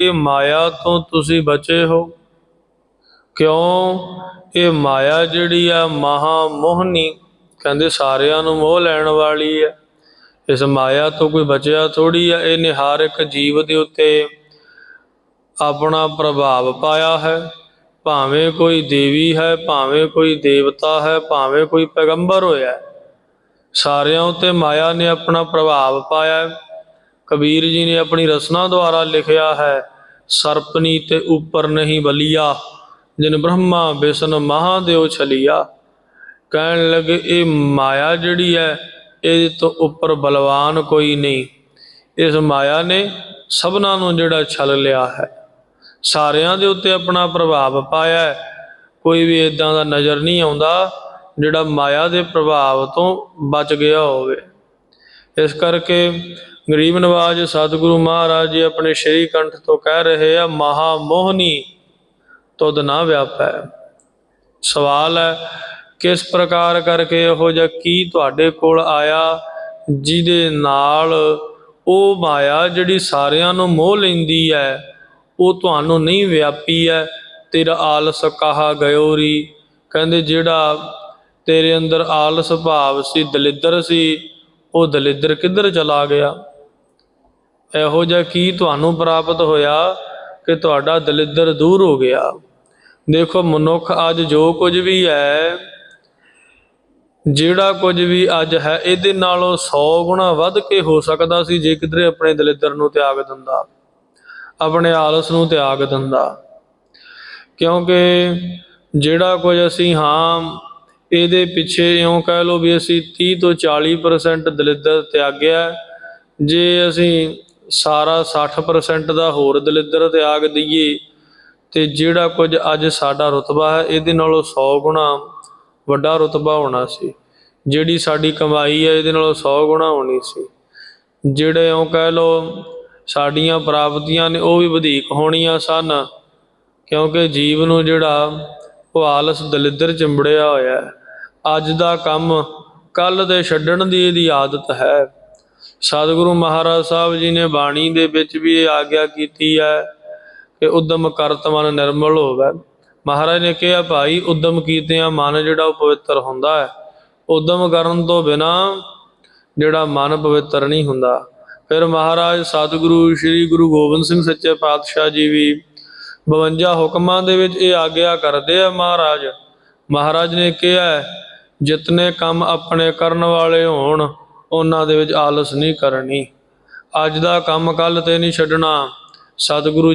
ਇਹ ਮਾਇਆ ਤੋਂ ਤੁਸੀਂ ਬਚੇ ਹੋ? ਕਿਉਂ? ਇਹ ਮਾਇਆ ਜਿਹੜੀ ਆ ਮਹਾ ਮੋਹਨੀ ਕਹਿੰਦੇ ਸਾਰਿਆਂ ਨੂੰ ਮੋਹ ਲੈਣ ਵਾਲੀ ਹੈ ਇਸ ਮਾਇਆ ਤੋਂ ਕੋਈ ਬਚਿਆ ਥੋੜੀ ਆ, ਇਹਨੇ ਹਰ ਇੱਕ ਜੀਵ ਦੇ ਉੱਤੇ ਆਪਣਾ ਪ੍ਰਭਾਵ ਪਾਇਆ ਹੈ। ਭਾਵੇਂ ਕੋਈ ਦੇਵੀ ਹੈ, ਭਾਵੇਂ ਕੋਈ ਦੇਵਤਾ ਹੈ, ਭਾਵੇਂ ਕੋਈ ਪੈਗੰਬਰ ਹੋਇਆ ਸਾਰਿਆਂ ਉੱਤੇ ਮਾਇਆ ਨੇ ਆਪਣਾ ਪ੍ਰਭਾਵ ਪਾਇਆ ਕਬੀਰ ਜੀ ਨੇ ਆਪਣੀ ਰਸਨਾ ਦੁਆਰਾ ਲਿਖਿਆ ਹੈ, ਸਰਪਨੀ ਤੇ ਉੱਪਰ ਨਹੀਂ ਬਲੀਆ, ਜਿਨ ਬ੍ਰਹਮਾ ਵਿਸ਼ਨ ਮਹਾਦੇਵ ਛਲੀਆ। ਕਹਿਣ ਲੱਗੇ, ਇਹ ਮਾਇਆ ਜਿਹੜੀ ਹੈ, ਇਹਦੇ ਤੋਂ ਉੱਪਰ ਬਲਵਾਨ ਕੋਈ ਨਹੀਂ। ਇਸ ਮਾਇਆ ਨੇ ਸਭਨਾਂ ਨੂੰ ਜਿਹੜਾ ਛਲ ਲਿਆ ਹੈ। ਸਾਰਿਆਂ ਦੇ ਉੱਤੇ ਆਪਣਾ ਪ੍ਰਭਾਵ ਪਾਇਆ ਕੋਈ ਵੀ ਇਦਾਂ ਦਾ ਨਜ਼ਰ ਨਹੀਂ ਆਉਂਦਾ, ਜਿਹੜਾ ਮਾਇਆ ਦੇ ਪ੍ਰਭਾਵ ਤੋਂ ਬਚ ਗਿਆ ਹੋਵੇ। ਇਸ ਕਰਕੇ ਗਰੀਬ ਨਵਾਜ ਸਤਿਗੁਰੂ ਮਹਾਰਾਜ ਜੀ ਆਪਣੇ ਸ਼੍ਰੀ ਕੰਠ ਤੋਂ ਕਹਿ ਰਹੇ ਆ ਮਹਾ ਮੋਹਨੀ ਤੁਧ ਨਾ ਵਿਆਪੈ। ਸਵਾਲ ਹੈ, ਕਿਸ ਪ੍ਰਕਾਰ ਕਰਕੇ ਇਹੋ ਜਿਹਾ ਕੀ ਤੁਹਾਡੇ ਕੋਲ ਆਇਆ, ਜਿਹਦੇ ਨਾਲ ਉਹ ਮਾਇਆ ਜਿਹੜੀ ਸਾਰਿਆਂ ਨੂੰ ਮੋਹ ਲੈਂਦੀ ਹੈ, ਉਹ ਤੁਹਾਨੂੰ ਨਹੀਂ ਵਿਆਪੀ ਹੈ? ਤੇਰਾ ਆਲਸ ਕਹਾ ਗਇਓਰੀ ਕਹਿੰਦੇ, ਜਿਹੜਾ ਤੇਰੇ ਅੰਦਰ ਆਲਸ ਭਾਵ ਸੀ, ਦਲਿੱਦਰ ਸੀ, ਉਹ ਦਲਿੱਦਰ ਕਿੱਧਰ ਚਲਾ ਗਿਆ? ਇਹੋ ਜਿਹਾ ਕੀ ਤੁਹਾਨੂੰ ਪ੍ਰਾਪਤ ਹੋਇਆ ਕਿ ਤੁਹਾਡਾ ਦਲਿੱਦਰ ਦੂਰ ਹੋ ਗਿਆ? ਦੇਖੋ, ਮਨੁੱਖ ਅੱਜ ਜੋ ਕੁਝ ਵੀ ਹੈ, ਜਿਹੜਾ ਕੁਝ ਵੀ ਅੱਜ ਹੈ, ਇਹਦੇ ਨਾਲੋਂ 100 ਗੁਣਾ ਵੱਧ ਕੇ ਹੋ ਸਕਦਾ ਸੀ ਜੇ ਕਿਧਰੇ ਆਪਣੇ ਦਲਿੱਦਰ ਨੂੰ ਤਿਆਗ ਦਿੰਦਾ, ਆਪਣੇ ਆਲਸ ਨੂੰ ਤਿਆਗ ਦਿੰਦਾ। ਕਿਉਂਕਿ ਜਿਹੜਾ ਕੁਝ ਅਸੀਂ ਹਾਂ, ਇਹਦੇ ਪਿੱਛੇ ਇਉਂ ਕਹਿ ਲਓ ਵੀ ਅਸੀਂ 30 ਤੋਂ 40% ਦਲਿੱਦਰ ਤਿਆਗਿਆ। ਜੇ ਅਸੀਂ ਸਾਰਾ 60% ਦਾ ਹੋਰ ਦਲਿੱਦਰ ਤਿਆਗ ਦਈਏ ਤੇ ਜਿਹੜਾ ਕੁਝ ਅੱਜ ਸਾਡਾ ਰੁਤਬਾ ਹੈ, ਇਹਦੇ ਨਾਲੋਂ 100 ਗੁਣਾ ਵੱਡਾ ਰੁਤਬਾ ਹੋਣਾ ਸੀ। ਜਿਹੜੀ ਸਾਡੀ ਕਮਾਈ ਹੈ, ਇਹਦੇ ਨਾਲੋਂ 100 ਗੁਣਾ ਹੋਣੀ ਸੀ। ਜਿਹੜੇ ਉਹ ਕਹਿ ਲਓ ਸਾਡੀਆਂ ਪ੍ਰਾਪਤੀਆਂ ਨੇ, ਉਹ ਵੀ ਵਧੇਕ ਹੋਣੀਆਂ ਸਨ, ਕਿਉਂਕਿ ਜੀਵ ਨੂੰ ਜਿਹੜਾ ਉਹ ਆਲਸ ਦਲਿੱਦਰ ਚਿੰਬੜਿਆ ਹੋਇਆ ਅੱਜ ਦਾ ਕੰਮ ਕੱਲ ਦੇ ਛੱਡਣ ਦੀ ਇਹਦੀ ਆਦਤ ਹੈ। ਸਤਿਗੁਰੂ ਮਹਾਰਾਜ ਸਾਹਿਬ ਜੀ ਨੇ ਬਾਣੀ ਦੇ ਵਿੱਚ ਵੀ ਇਹ ਆਗਿਆ ਕੀਤੀ ਹੈ ਕਿ ਉਦਮ ਕਰਤ ਮਨ ਨਿਰਮਲ ਹੋਵੇ। ਮਹਾਰਾਜ ਨੇ ਕਿਹਾ ਭਾਈ ਉਦਮ ਕੀਤਿਆਂ ਮਨ ਜਿਹੜਾ ਉਹ ਪਵਿੱਤਰ ਹੁੰਦਾ ਹੈ। ਉਦਮ ਕਰਨ ਤੋਂ ਬਿਨਾ ਜਿਹੜਾ ਮਨ ਪਵਿੱਤਰ ਨਹੀਂ ਹੁੰਦਾ। ਫਿਰ ਮਹਾਰਾਜ ਸਤਿਗੁਰੂ ਸ੍ਰੀ ਗੁਰੂ ਗੋਬਿੰਦ ਸਿੰਘ ਸੱਚੇ ਪਾਤਸ਼ਾਹ ਜੀ ਵੀ 52 ਹੁਕਮਾਂ ਦੇ ਵਿੱਚ ਇਹ ਆਗਿਆ ਕਰਦੇ ਆ ਮਹਾਰਾਜ। ਮਹਾਰਾਜ ਨੇ ਕਿਹਾ ਹੈ, ਜਿਤਨੇ ਕੰਮ ਆਪਣੇ ਕਰਨ ਵਾਲੇ ਹੋਣ ਉਹਨਾਂ ਦੇ ਵਿੱਚ ਆਲਸ ਨਹੀਂ ਕਰਨੀ। ਅੱਜ ਦਾ ਕੰਮ ਕੱਲ ਤੇ ਨਹੀਂ ਛੱਡਣਾ। ਸਤਿਗੁਰੂ